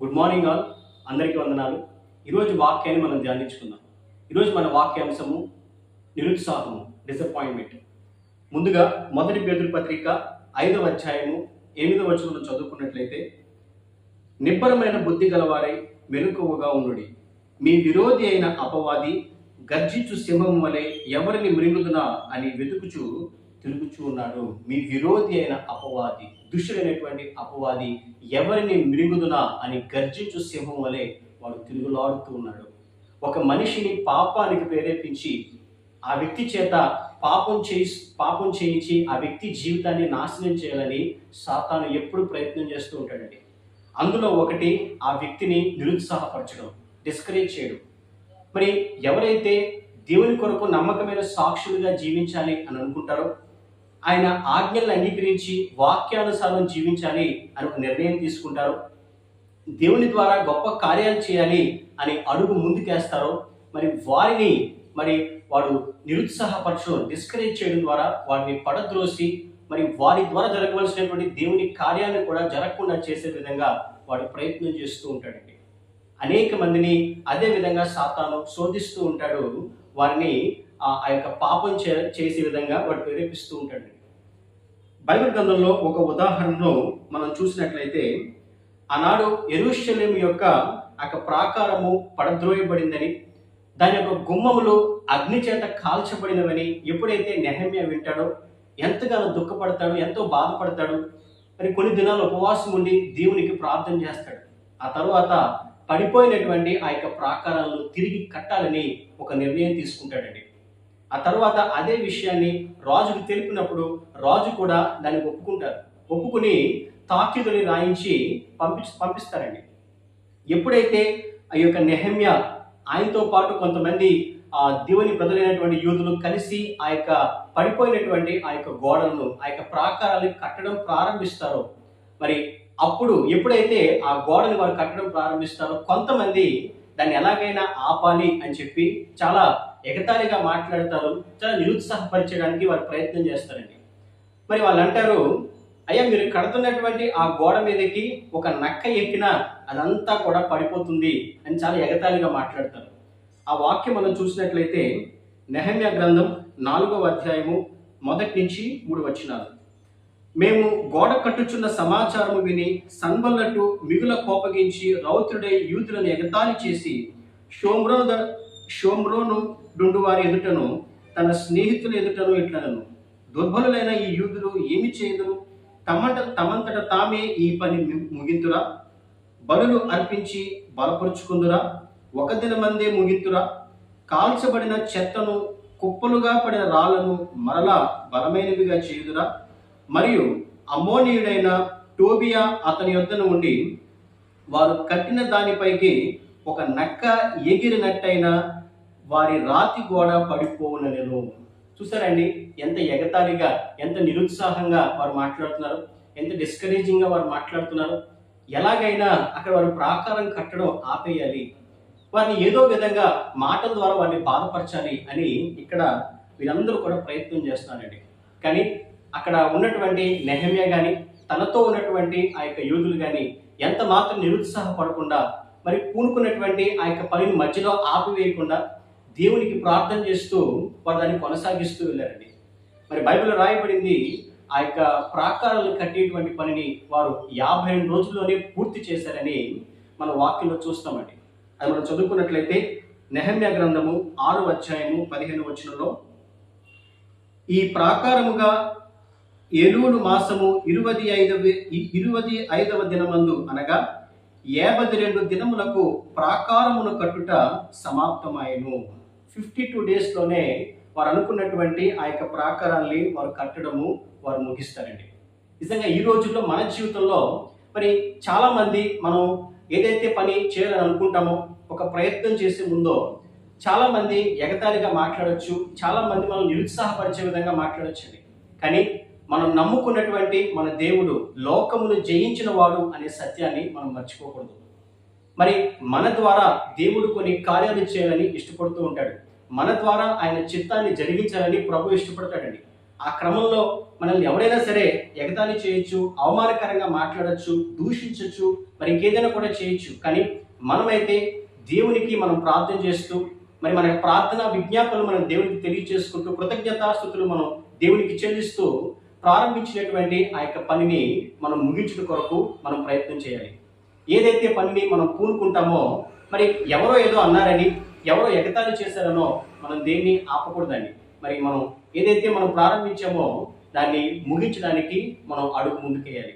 Good morning all అందరికీ వందనాలు. ఈరోజు వాక్యాన్ని మనం ధ్యానించుకుందాం. ఈరోజు మన వాక్యాంశము నిరుత్సాహము డిసప్పాయింట్మెంట్ ముందుగా మొదటి పేదరి పత్రిక ఐదవ అధ్యాయము ఎనిమిదవ వచనంలో చదువుకున్నట్లయితే నిబ్బరమైన బుద్ధి గలవారై మెలకువగా ఉండుడి. మీ విరోధి అయిన అపవాది గర్జించు సింహం వలె ఎవరిని మృంగుదునా అని వెతుకుచూ తిరుగుచూ ఉన్నాడు మీ విరోధి అయిన అపవాది దుష్టుడైనటువంటి అపవాది ఎవరిని మిరుగుదునా అని గర్జించు సింహం వలె వాడు తిరుగులాడుతూ ఉన్నాడు. ఒక మనిషిని పాపానికి ప్రేరేపించి ఆ వ్యక్తి చేత పాపం చేయి పాపం చేయించి ఆ వ్యక్తి జీవితాన్ని నాశనం చేయాలని సాతాను ఎప్పుడు ప్రయత్నం చేస్తూ ఉంటాడండి. అందులో ఒకటి ఆ వ్యక్తిని నిరుత్సాహపరచడం డిస్కరేజ్ చేయడం. మరి ఎవరైతే దేవుని కొరకు నమ్మకమైన సాక్షులుగా జీవించాలి అని అనుకుంటారో ఆయన ఆజ్ఞలను అంగీకరించి వాక్యానుసారం జీవించాలి అని ఒక నిర్ణయం తీసుకుంటారో. దేవుని ద్వారా గొప్ప కార్యాలు చేయాలి అని అడుగు ముందుకేస్తారో. మరి వారిని మరి వాడు నిరుత్సాహపరచడం డిస్కరేజ్ చేయడం ద్వారా వారిని పడద్రోసి మరి వారి ద్వారా జరగవలసినటువంటి దేవుని కార్యాన్ని కూడా జరగకుండా చేసే విధంగా వాడు ప్రయత్నం చేస్తూ ఉంటాడండి. అనేక మందిని అదే విధంగా సాతాను శోధిస్తూ ఉంటాడు. వారిని ఆ ఆ యొక్క పాపం చే చేసే విధంగా వాడు ప్రేరేపిస్తూ ఉంటాడండి. బైబిల్ గ్రంథంలో ఒక ఉదాహరణను మనం చూసినట్లయితే ఆనాడు ఎరుషలేం యొక్క ఆ ప్రాకారము పడద్రోయబడిందని దాని యొక్క గుమ్మములు అగ్ని చేత కాల్చబడినవని ఎప్పుడైతే నెహమ్య వింటాడో ఎంతగానో దుఃఖపడతాడు ఎంతో బాధపడతాడు మరి కొన్ని దినాలు ఉపవాసం ఉండి దేవునికి ప్రార్థన చేస్తాడు. ఆ తర్వాత పడిపోయినటువంటి ఆ యొక్క ప్రాకారాలను తిరిగి కట్టాలని ఒక నిర్ణయం తీసుకుంటాడండి. ఆ తర్వాత అదే విషయాన్ని రాజుకు తెలిపినప్పుడు రాజు కూడా దాన్ని ఒప్పుకుంటారు. ఒప్పుకుని తాకిదుని రాయించి పంపి పంపిస్తారండి. ఎప్పుడైతే ఆ యొక్క నెహమ్య ఆయనతో పాటు కొంతమంది ఆ దేవుని ప్రజలైనటువంటి యూదులు కలిసి ఆ యొక్క పడిపోయినటువంటి ఆ యొక్క గోడలను ఆ యొక్క ప్రాకారాలను కట్టడం ప్రారంభిస్తారో మరి అప్పుడు ఎప్పుడైతే ఆ గోడని వారు కట్టడం ప్రారంభిస్తారో కొంతమంది దాన్ని ఎలాగైనా ఆపాలి అని చెప్పి చాలా ఎగతాళిగా మాట్లాడతారు చాలా నిరుత్సాహపరచడానికి వారు ప్రయత్నం చేస్తారండి. మరి వాళ్ళు అంటారు అయ్యా మీరు కడుతున్నటువంటి ఆ గోడ మీదకి ఒక నక్క ఎక్కినా అదంతా కూడా పడిపోతుంది అని చాలా ఎగతాళిగా మాట్లాడతారు. ఆ వాక్యం మనం చూసినట్లయితే నెహమ్య గ్రంథం నాలుగవ అధ్యాయము మొదటి నుంచి మూడు వచ్చినారు మేము గోడ కట్టుచున్న సమాచారము విని సంబల్లట్టు మిగుల కోపగించి రౌతుడై యూతులను ఎగతాళి చేసి షోమ్రోద షోమ్రోను డుండువారి ఎదుటను తన స్నేహితుల ఎదుటను ఇట్లనను దుర్బలులైన ఈ యూదులు ఏమి చేయదురు? తమంట తమంతట తామే ఈ పని ము- ముగింతురా? బలులు అర్పించి బలపరుచుకుందురా? ఒక దినమందే ముగింతురా? కాల్చబడిన చెత్తను కుప్పలుగా పడిన రాళ్ళను మరలా బలమైనవిగా చేయుదురా? మరియు అమ్మోనీయుడైన టోబియా అతని యొద్దను ఉండి వారు కట్టిన దానిపైకి ఒక నక్క ఎగిరినట్టయినా వారి రాతి గోడ పడిపోవునను చూసారండి? ఎంత ఎగతాళిగా ఎంత నిరుత్సాహంగా వారు మాట్లాడుతున్నారు. ఎంత డిస్కరేజింగ్గా వారు మాట్లాడుతున్నారు. ఎలాగైనా అక్కడ వారు ప్రాకారం కట్టడం ఆపేయాలి. వారిని ఏదో విధంగా మాటల ద్వారా వారిని బాధపరచాలి అని ఇక్కడ వీరందరూ కూడా ప్రయత్నం చేస్తున్నారండి. కానీ అక్కడ ఉన్నటువంటి నెహమ్య కానీ తనతో ఉన్నటువంటి ఆ యొక్క యూదులు కానీ ఎంత మాత్రం నిరుత్సాహపడకుండా మరి పూనుకున్నటువంటి ఆ యొక్క పనిని మధ్యలో ఆపివేయకుండా దేవునికి ప్రార్థన చేస్తూ వారు దాన్ని కొనసాగిస్తూ వెళ్ళారండి. మరి బైబిల్ రాయబడింది ఆ యొక్క ప్రాకారాలు కట్టేటువంటి పనిని వారు యాభై రెండు రోజుల్లోనే పూర్తి చేశారని మన వాక్యంలో చూస్తామండి. అది మనం చదువుకున్నట్లయితే నెహమ్య గ్రంథము ఆరు అధ్యాయము పదిహేను వచనంలో ఈ ప్రాకారముగా ఏలూరు మాసము ఇరువది ఐదవ ఇరువది ఐదవ దినమందు అనగా యాభై రెండు దినములకు ప్రాకారమును కట్టుట సమాప్తమాయను. ఫిఫ్టీ టూ డేస్లోనే వారు అనుకున్నటువంటి ఆ యొక్క ప్రాకారాన్ని వారు కట్టడము వారు ముగిస్తారండి. నిజంగా ఈ రోజుల్లో మన జీవితంలో మరి చాలామంది మనం ఏదైతే పని చేయాలని అనుకుంటామో ఒక ప్రయత్నం చేసే ముందో చాలామంది ఎగతాళిగా మాట్లాడచ్చు చాలామంది మనం నిరుత్సాహపరిచే విధంగా మాట్లాడొచ్చండి. కానీ మనం నమ్ముకున్నటువంటి మన దేవుడు లోకమును జయించిన వాడు అనే సత్యాన్ని మనం మర్చిపోకూడదు. మరి మన ద్వారా దేవుడు కొన్ని కార్యాలు చేయాలని ఇష్టపడుతూ ఉంటాడు. మన ద్వారా ఆయన చిత్తాన్ని జరిగించాలని ప్రభు ఇష్టపడతాడండి. ఆ క్రమంలో మనల్ని ఎవరైనా సరే ఎగతాళి చేయొచ్చు అవమానకరంగా మాట్లాడచ్చు దూషించవచ్చు మరి ఇంకేదైనా కూడా చేయొచ్చు. కానీ మనమైతే దేవునికి మనం ప్రార్థన చేస్తూ మరి మన ప్రార్థన విజ్ఞాపనలు మనం దేవునికి తెలియజేసుకుంటూ కృతజ్ఞతాస్థుతులు మనం దేవునికి చెల్లిస్తూ ప్రారంభించినటువంటి ఆ యొక్క పనిని మనం ముగించడం కొరకు మనం ప్రయత్నం చేయాలి. ఏదైతే పనిని మనం పూనుకుంటామో మరి ఎవరో ఏదో అన్నారని ఎవరో ఎగతాళి చేశారనో మనం దేన్ని ఆపకూడదండి. మరి మనం ఏదైతే మనం ప్రారంభించామో దాన్ని ముగించడానికి మనం అడుగు ముందుకేయాలి.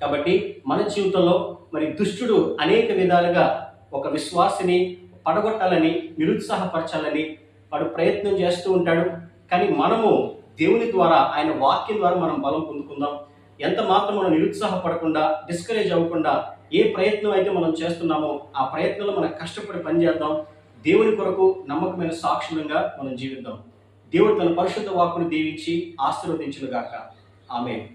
కాబట్టి మన జీవితంలో మరి దుష్టుడు అనేక విధాలుగా ఒక విశ్వాసిని పడగొట్టాలని నిరుత్సాహపరచాలని వాడు ప్రయత్నం చేస్తూ ఉంటాడు. కానీ మనము దేవుని ద్వారా ఆయన వాక్యం ద్వారా మనం బలం పొందుకుందాం. ఎంత మాత్రం మనం నిరుత్సాహపడకుండా డిస్కరేజ్ అవ్వకుండా ఏ ప్రయత్నం అయితే మనం చేస్తున్నామో ఆ ప్రయత్నంలో మనం కష్టపడి పనిచేద్దాం. దేవుని కొరకు నమ్మకమైన సాక్షులంగా మనం జీవిద్దాం. దేవుడు తన పరిశుద్ధ వాక్కును దీవించి ఆశీర్వదించునుగాక. ఆమె